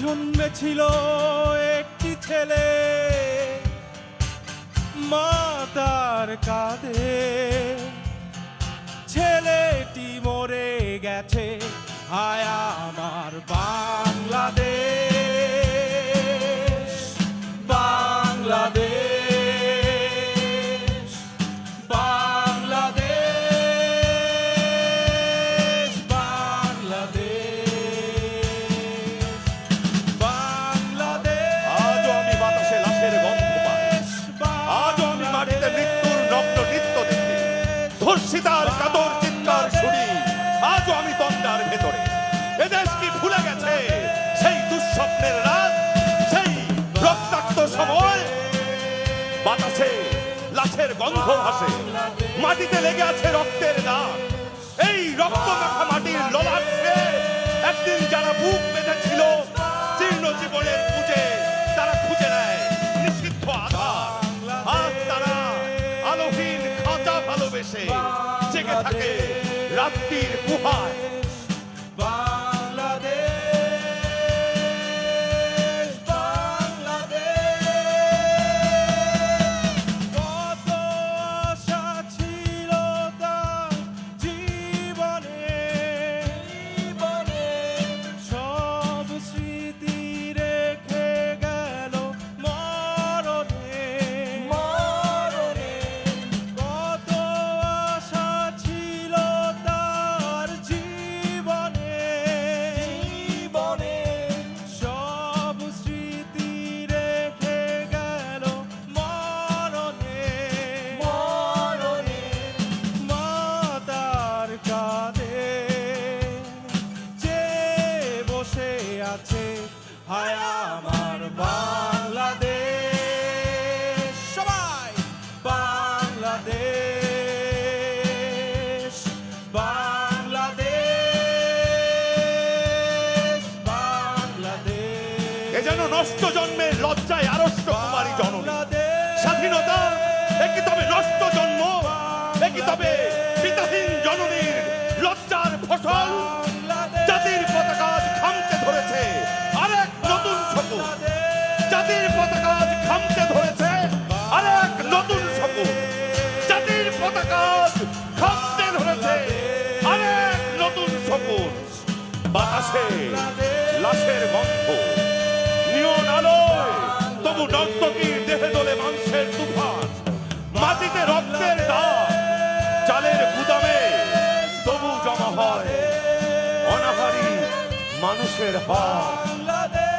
জন্মেছিল একটি ছেলে। মা তার কাঁধে। ছেলেটি মরে গেছে। আয়া আমার বাংলাদেশ। তন্দার ভেতরে। এদেশ কি ভুলে গেছে? সেই দুঃস্বপ্নের রাত, সেই রক্তাক্ত সময়। বাতাসে লাশের গন্ধ ভাসে, মাটিতে লেগে আছে রক্তের দাগ। এই রক্ত মাখা মাটির ললাট একদিন যারা বুক বেঁধেছিল, জীর্ণ জীবনের খুঁজে তারা খুঁজে নেয় নিষিদ্ধ আধার। আজ তারা আলোহীন খাঁচা ভালোবেসে জেগে থাকে রাত্রির গুহায়। যে বসে আছে হায় আমার বাংলাদেশ। সবাই বাংলাদেশ বাংলাদেশ বাংলাদেশ। এ যেন নষ্ট জন্মের লজ্জায় আরষ্ট কুমারী জননী। স্বাধীনতা একই তবে নষ্ট জন্ম? একই তবে ফসল জাতির পতাকা আজ খামতে ধরেছে। আরেক নতুন শকুন জাতির পতাকা আজ খামতে ধরেছে। আরেক নতুন শকুন জাতির পতাকা আজ খামতে ধরেছে। আরেক নতুন শকুন বাতাসে লাশের গন্ধ। নিয়ন আলোয় তবু নর্তকীর দেহে দোলে মাংসের মানুষের হাত।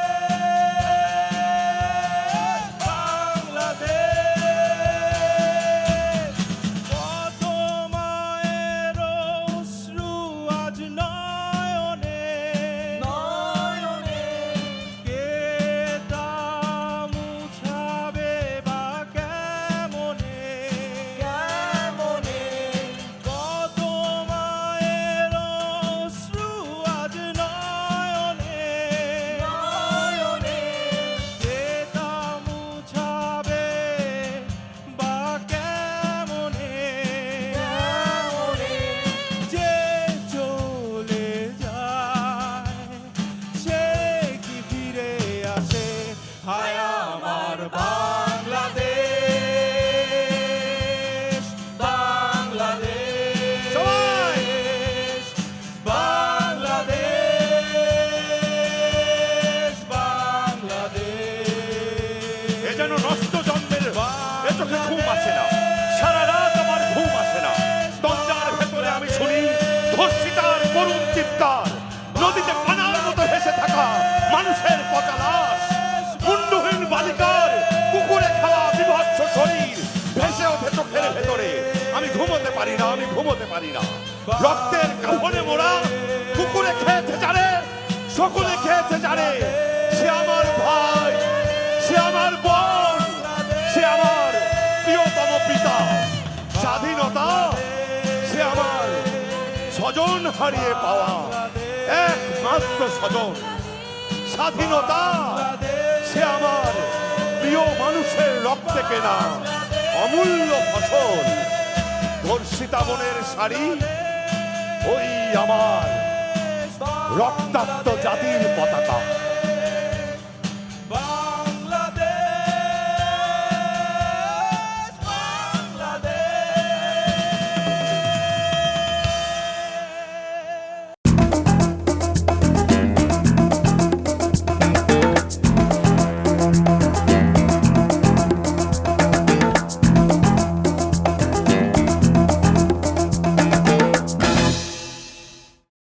মানুষের পচা মুন্ডহীন বালিকার কুকুরে খাওয়া বিভৎস শরীর ভেসে ওঠে চোখের ভেতরে। আমি ঘুমোতে পারি না, আমি ঘুমোতে পারি না। রক্তের কাফনে মোড়া কুকুরে খেয়েছে জানে সকলে খেয়েছে জানে সে আমার ভাই, সে আমার বোন, সে আমার প্রিয়তম পিতা। স্বাধীনতা, সে আমার স্বজন হারিয়ে পাওয়া একমাত্র স্বজন। স্বাধীনতা, সে আমার প্রিয় মানুষের রক্তে কেনা অমূল্য ফসল। ধর্ষিতা বনের শাড়ি, ওই আমার রক্তাক্ত জাতির পতাকা।